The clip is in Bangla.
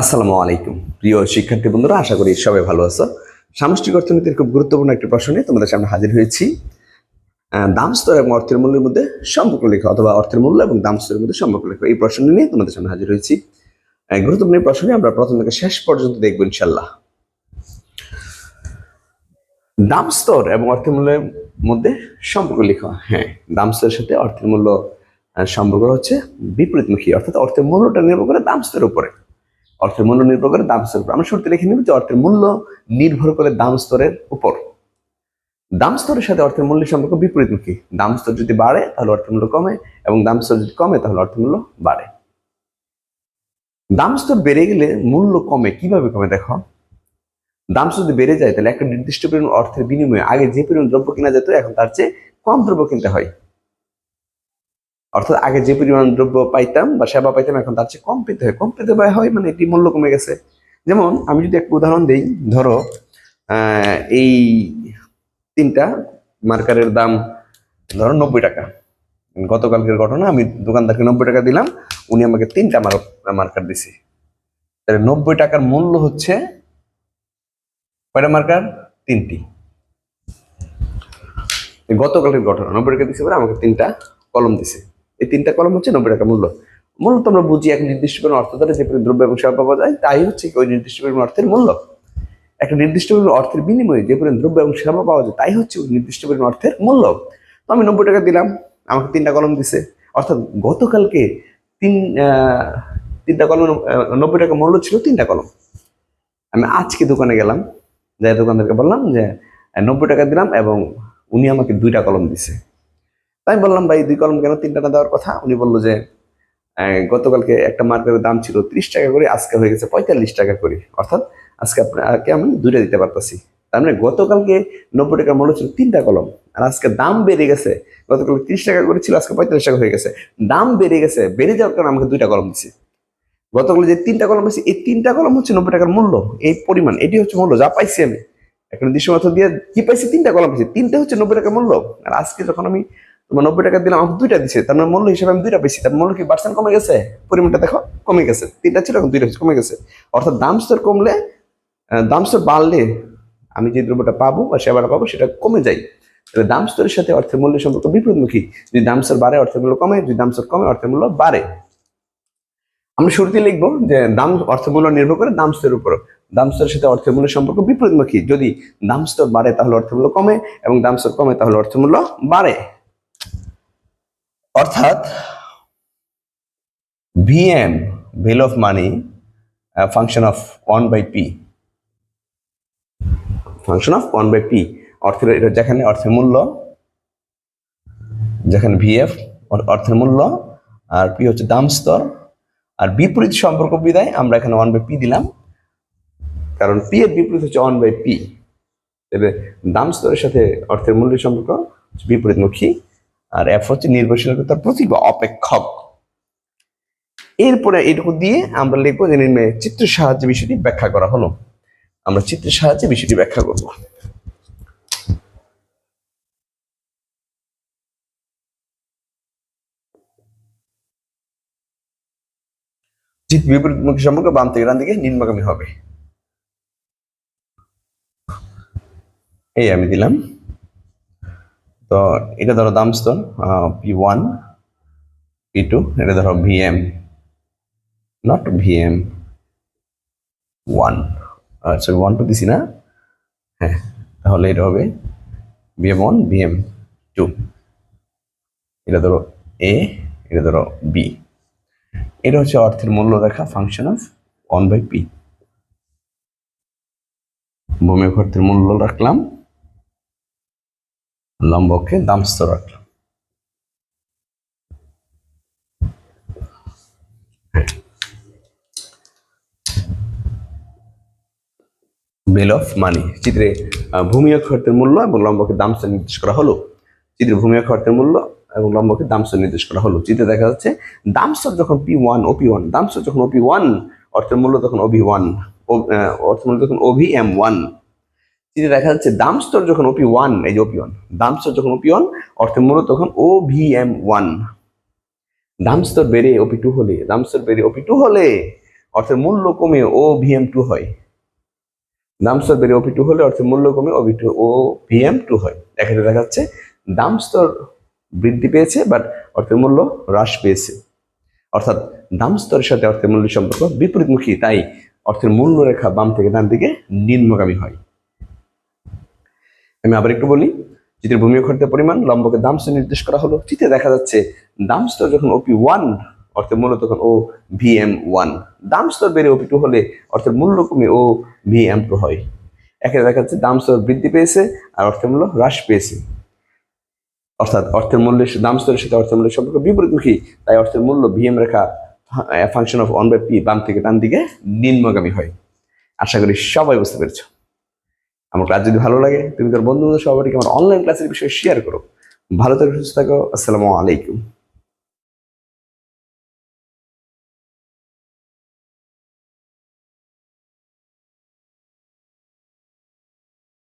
আসসালামু আলাইকুম। প্রিয় শিক্ষার্থী বন্ধুরা, আশা করি সবাই ভালো আছো। সামষ্টিক অর্থনীতির খুব গুরুত্বপূর্ণ একটি প্রশ্ন তোমাদের সামনে হাজির হয়েছি। দাম, স্তর এবং অর্থের মূল্যের মধ্যে সম্পর্ক লেখা অথবা অর্থের মূল্য এবং দাম, স্তরের মধ্যে সম্পর্ক লেখা। এই প্রশ্ন নিয়ে তোমাদের সামনে হাজির হয়েছি। গুরুত্বপূর্ণ এই প্রশ্নে আমরা প্রথম থেকে শেষ পর্যন্ত দেখব ইনশাল্লাহ দাম, স্তর এবং অর্থের মূল্যের মধ্যে সম্পর্ক লেখা। হ্যাঁ দাম, স্তরের সাথে অর্থের মূল্য সম্পর্ক হচ্ছে বিপরীতমুখী। অর্থাৎ অর্থের মূল্যটা নির্ভর করে দাম, স্তরের উপরে। অর্থের মূল্য নির্ভর করে দাম স্তরের উপর। আমরা শুরুতে লিখে নেব যে অর্থের মূল্য নির্ভর করে দাম স্তরের উপর। দাম স্তরের সাথে অর্থের মূল্যের সম্পর্ক বিপরীতমুখী দাম স্তর যদি বাড়ে, তাহলে অর্থের মূল্য কমে, এবং দাম স্তর যদি কমে, তাহলে অর্থের মূল্য বাড়ে। দাম স্তর বেড়ে গেলে মূল্য কমে, কীভাবে কমে দেখো? দাম যদি বেড়ে যায়, তাহলে একটা নির্দিষ্ট পরিমাণ অর্থের বিনিময়ে আগে যে পরিমাণ দ্রব্য কিনা যেত, এখন তার চেয়ে কম দ্রব্য কিনতে হয়। অর্থাৎ আগে যে পরিমাণ দ্রব্য পাইতাম বা সেবা পাইতাম, এখন তার চেয়ে কম পেতে হয়। কম পেতে হয় মানে এটি মূল্য কমে গেছে। যেমন আমি যদি একটা উদাহরণ দিই, ধরো এই তিনটা মার্কারের দাম, ধরো, নব্বই টাকা। গতকালকের ঘটনা, আমি দোকানদারকে নব্বই টাকা দিলাম, উনি আমাকে তিনটা মার্কার দিছে। তাহলে নব্বই টাকার মূল্য হচ্ছে, কয়টা মার্কার? তিনটি। গতকালের ঘটনা, নব্বই টাকা দিছে আমাকে তিনটা কলম দিছে। এই তিনটা কলম হচ্ছে নব্বই টাকা মূল্য। মূলত আমরা বুঝি এক নির্দিষ্ট পরিমাণ অর্থ দ্বারা যে দ্রব্য এবং সেবা পাওয়া যায়, তাই হচ্ছে ওই নির্দিষ্ট পরিমাণ অর্থের মূল্য। একটা নির্দিষ্ট পরিমাণ অর্থের বিনিময়ে যে পরিমাণ দ্রব্য এবং সেবা পাওয়া যায়, তাই হচ্ছে ওই নির্দিষ্ট পরিমাণ অর্থের মূল্য। তো আমি নব্বই টাকা দিলাম, আমাকে তিনটা কলম দিছে। অর্থাৎ গতকালকে তিন তিনটা কলম নব্বই টাকা মূল্য ছিল তিনটা কলম। আমি আজকে দোকানে গেলাম, যাই দোকানদারকে বললাম যে নব্বই টাকা দিলাম এবং উনি আমাকে দুইটা কলম দিছে। তাই বললাম, ভাই, দুই কলম কেন? তিনটা না দেওয়ার কথা? উনি বলল যে গতকালকে একটা মার্কেটের দাম ছিল ত্রিশ টাকা করে, আজকে হয়ে গেছে পঁয়তাল্লিশ টাকা করে। অর্থাৎ আজকে আপনাকে আমি দুইটা দিতে পারতেছি। তার মানে গতকালকে নব্বই টাকার মূল্য ছিল তিনটা কলম, আর আজকে দাম বেড়ে গেছে। গতকাল ত্রিশ টাকা করে ছিল, আজকে পঁয়তাল্লিশ টাকা হয়ে গেছে। দাম বেড়ে গেছে, বেড়ে যাওয়ার কারণে আমাকে দুইটা কলম দিচ্ছে গতকাল যে তিনটা কলম পাইছি এই তিনটা কলম হচ্ছে নব্বই টাকার মূল্য, এই পরিমাণ, এটি হচ্ছে মূল্য, যা পাইছি আমি। এখন মতো দিয়ে কি পাইছি? তিনটা কলম পাইছি তিনটা হচ্ছে নব্বই টাকার মূল্য। আর আজকে যখন আমি তোমার নব্বই টাকা দিলাম, আমাকে দুইটা দিচ্ছে তার মানে মূল্য হিসেবে আমি দুইটা পেয়েছি তার মূল্য কি পার্সেন্ট কমে গেছে? পরিমাণটা দেখো, কমে গেছে। তিনটা ছিল, এখন দুইটা কমে গেছে। অর্থাৎ দাম স্তর কমলে দাম স্তর বাড়লে আমি যে দ্রব্যটা পাবো বা সেবাটা পাবো, সেটা কমে যায়। তাহলে দাম স্তরের সাথে অর্থের মূল্যের সম্পর্ক বিপরীতমুখী। যদি দাম স্তর বাড়ে, অর্থের মূল্য কমে, যদি দাম স্তর কমে, অর্থের মূল্য বাড়ে। আমরা শুরুতে লিখব যে দাম, অর্থের মূল্য নির্ভর করে দাম স্তরের উপর। দাম স্তরের সাথে অর্থের মূল্যের সম্পর্ক বিপরীতমুখী। যদি দাম স্তর বাড়ে, তাহলে অর্থের মূল্য কমে এবং দাম স্তর কমে, তাহলে অর্থের মূল্য বাড়ে। অর্থাৎ VM value of money function of one by P function of one by P অর্থের, এটা যেখানে অর্থের মূল্য, যেখানে ভিএফ অর্থের মূল্য, আর পি হচ্ছে দাম স্তর। আর বিপরীত সম্পর্ক বিদায় আমরা এখানে ওয়ান বাই পি দিলাম। কারণ পি এর বিপরীত হচ্ছে ওয়ান বাই পি তবে দাম স্তরের সাথে অর্থের মূল্যের সম্পর্ক বিপরীতমুখী। আর এফ হচ্ছে নির্ভরশীলতার প্রতীক বা অপেক্ষক। এরপরে এটুকু দিয়ে আমরা লিখব যে নির্ণয়ে চিত্রের সাহায্যে বিষয়টি ব্যাখ্যা করা হলো। আমরা চিত্রের সাহায্যে বিষয়টি ব্যাখ্যা করব। চিত বিপরীতমুখী সম্পর্ক বাম থেকে ডান দিকে নিম্নগামী হবে। এই আমি দিলাম। তো এটা ধরো দাম স্তর পি ওয়ান পি টু এটা ধরো ভিএম নট ভিএম ওয়ান আচ্ছা ওয়ান টু দিছি না? হ্যাঁ তাহলে এটা হবে ভিএম ওয়ান ভিএম টু এটা ধরো এ এটা ধরো বি এটা হচ্ছে অর্থের মূল্য দেখা function of one by P ভূমি অর্থের মূল্য রাখলাম। লম্বকে দাম স্তর রাখলাম বেল অফ মানি চিত্রে ভূমি অক্ষরের মূল্য এবং লম্বকে দাম স্তর নির্দেশ করা হলো। চিত্রে ভূমি অক্ষরের মূল্য এবং লম্বকে দামস্তর নির্দেশ করা হলো। চিত্রে দেখা যাচ্ছে দাম স্তর যখন পি ওয়ান ওপি ওয়ান দামস্তর যখন ওপি ওয়ান অর্থের মূল্য তখন ওভি ওয়ান অর্থের মূল্য তখন ওভি এম ওয়ান চিত্রে দেখা যাচ্ছে দাম স্তর যখন ওপি ওয়ান এই যে ওপি ওয়ান দাম স্তর যখন ওপি ওয়ান অর্থের মূল্য তখন ও ভি এম ওয়ান দাম স্তর বেড়ে ওপি টু হলে, দাম স্তর বেড়ে ওপি টু হলে অর্থের মূল্য কমে ও ভি এম টু হয়। দাম স্তর বেড়ে ওপি টু হলে অর্থের মূল্য কমে OB two O V M two হয়। এখানে দেখা যাচ্ছে দাম স্তর বৃদ্ধি পেয়েছে বাট অর্থের মূল্য হ্রাস পেয়েছে। অর্থাৎ দাম স্তরের সাথে অর্থের মূল্য সম্পর্ক বিপরীতমুখী, তাই অর্থের মূল্য রেখা বাম থেকে ডান দিকে নিম্নগামী হয়। আমি আবার একটু বলি, চিত্রের ভূমি খরচের পরিমাণ লম্বকে দাম স্তর নির্দেশ করা হলো। চিত্রে দেখা যাচ্ছে, দাম স্তর যখন ওপি ওয়ান অর্থের মূল্য তখন ও ভি এম ওয়ান দাম স্তর বেড়ে ওপি টু হলে অর্থের মূল্য কমে ও ভি এম টু হয়। এখানে দেখা যাচ্ছে, দাম স্তর বৃদ্ধি পেয়েছে আর অর্থের মূল্য হ্রাস পেয়েছে। অর্থাৎ অর্থের মূল্যের দাম স্তরের সাথে অর্থের মূল্যের সম্পর্ক বিপরীতমুখী তাই অর্থের মূল্য VM Rekha function of one by P বাম থেকে ডান দিকে নিম্নগামী হয়। আশা করি সবাই বুঝতে পেরেছ। আমার ক্লাস যদি ভালো লাগে, তুমি তোর বন্ধু বান্ধব সবাইকে আমার অনলাইন ক্লাসের বিষয়ে শেয়ার করো। ভালো থাকো, সুস্থ থাকো, আসসালামু আলাইকুম।